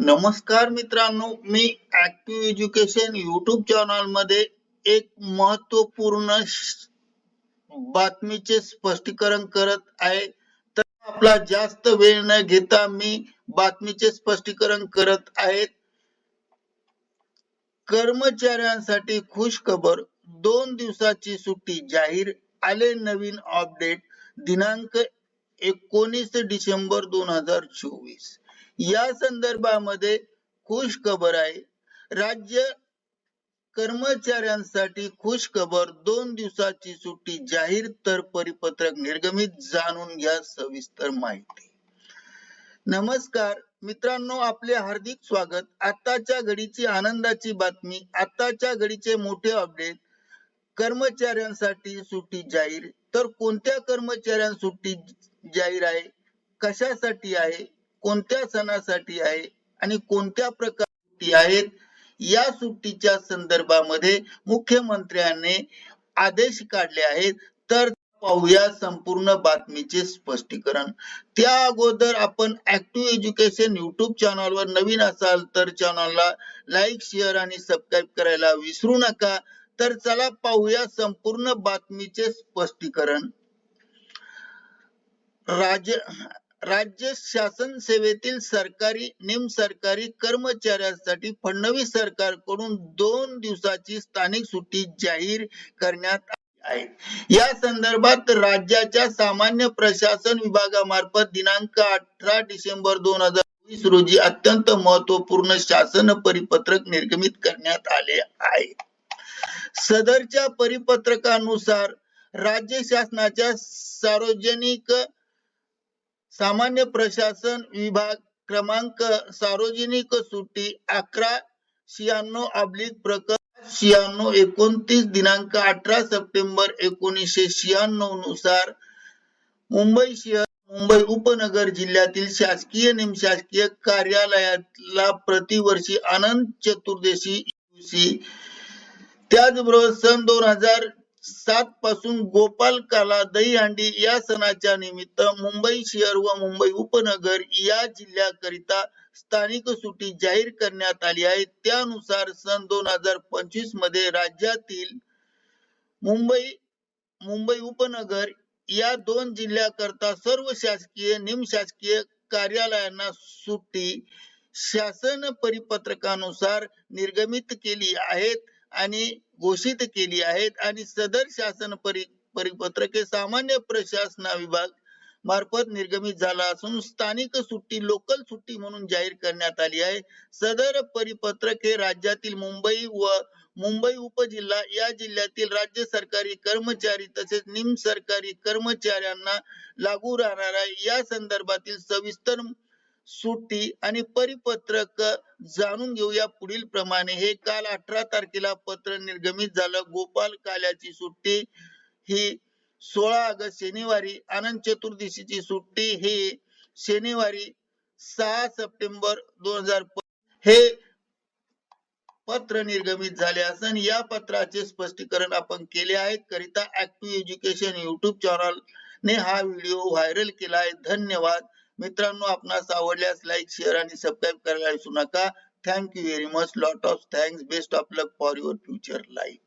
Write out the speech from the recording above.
नमस्कार मित्रांनो मी ऍक्टिव्ह एज्युकेशन युट्यूब चॅनलमध्ये एक महत्त्वपूर्ण बातमीचे स्पष्टीकरण करत आहे. तर आपला जास्त वेळ न घेता मी बातमीचे स्पष्टीकरण करत आहेत कर्मचाऱ्यांसाठी खुश खबर दोन दिवसाची सुट्टी जाहीर आले नवीन अपडेट दिनांक एकोणीस डिसेंबर दोन हजार चोवीस. या संदर्भामध्ये खुश खबर आहे. राज्य कर्मचाऱ्यांसाठी खुश खबर दोन दिवसाची सुट्टी जाहीर तर परिपत्रक निर्गमित जाणून घ्या सविस्तर माहिती. नमस्कार मित्रांनो आपले हार्दिक स्वागत. आताच्या घडीची आनंदाची बातमी आताच्या घडीचे मोठे अपडेट. कर्मचाऱ्यांसाठी सुट्टी जाहीर. तर कोणत्या कर्मचाऱ्यांना सुट्टी जाहीर आहे? कशासाठी आहे? कोणत्या सणासाठी आहे आणि कोणत्या प्रकारची आहेत या सुट्टीच्या संदर्भामध्ये मुख्यमंत्र्यांनी आदेश काढले आहेत. तर पाहूया संपूर्ण बातमीचे स्पष्टीकरण. त्या अगोदर आपण ऍक्टिव्ह एज्युकेशन युट्यूब चॅनलवर नवीन असाल तर चॅनलला लाईक शेअर आणि सबस्क्राईब करायला विसरू नका. तर चला पाहूया संपूर्ण बातमीचे स्पष्टीकरण. राज्य राज्य शासन सेवेतील सरकारी निम सरकारी कर्मचाऱ्यांसाठी फडणवीस सरकारकडून दोन दिवसाची स्थानिक सुट्टी जाहीर करण्यात आहे. या संदर्भात राज्याच्या सामान्य प्रशासन विभागामार्फत दिनांक अठरा डिसेंबर दोन हजार वीस रोजी अत्यंत महत्त्वपूर्ण शासन परिपत्रक निर्गमित करण्यात आले आहे. सदरच्या परिपत्रकानुसार राज्य शासनाच्या सार्वजनिक सामान्य प्रशासन विभाग क्रमांक सार्वजनिक सुट्टी अकरा शहाण्णव अब्लिक प्रकरण शहाण्णव एकोणतीस दिनांक अठरा सप्टेंबर एकोणीसशे शहाण्णवनुसार मुंबई शहर मुंबई उपनगर जिल्ह्यातील शासकीय निमशासकीय कार्यालयाला प्रतिवर्षी अनंत चतुर्दशी त्याचबरोबर सन दोन हजार सात पासून गोपाल काला दहीहंडी या सणाच्या निमित्त मुंबई शहर व मुंबई उपनगर या जिल्ह्याकरिता स्थानिक सुट्टी जाहीर करण्यात आली आहे. त्यानुसार सन दोन हजार पंचवीसमध्ये राज्यातील मुंबई मुंबई उपनगर या दोन जिल्ह्याकरता सर्व शासकीय निमशासकीय कार्यालयांना सुट्टी शासन परिपत्रकानुसार निर्गमित केली आहेत. आणि घोषित केली आहेत आणि सदर शासन परि हे सामान्य प्रशासना विभाग मार्फत निर्गमित झाला असून स्थानिक सुट्टी लोकल सुट्टी म्हणून जाहीर करण्यात आली आहे. सदर परिपत्रक हे राज्यातील मुंबई व मुंबई उपजिल्हा या जिल्ह्यातील राज्य सरकारी कर्मचारी तसेच निम सरकारी कर्मचाऱ्यांना लागू राहणारा या संदर्भातील सविस्तर सुट्टी आणि परिपत्रक जाणून घेऊया पुढील प्रमाणे. हे काल अठरा तारखेला पत्र निर्गमित झालं. गोपाल काल्याची सुट्टी ही सोळा ऑगस्ट शनिवारी अनंत चतुर्दशीची सुट्टी ही शनिवारी सहा सप्टेंबर दोन हजार हे पत्र निर्गमित झाले असून या पत्राचे स्पष्टीकरण आपण केले आहे. करिता ऍक्टिव्ह एज्युकेशन युट्यूब चॅनल ने हा व्हिडिओ व्हायरल केला आहे. धन्यवाद. मित्रांनो आपणास आवडल्यास लाईक शेअर आणि सबस्क्राईब करायला विसरू नका. Thank you very much lot of thanks best of luck for your future life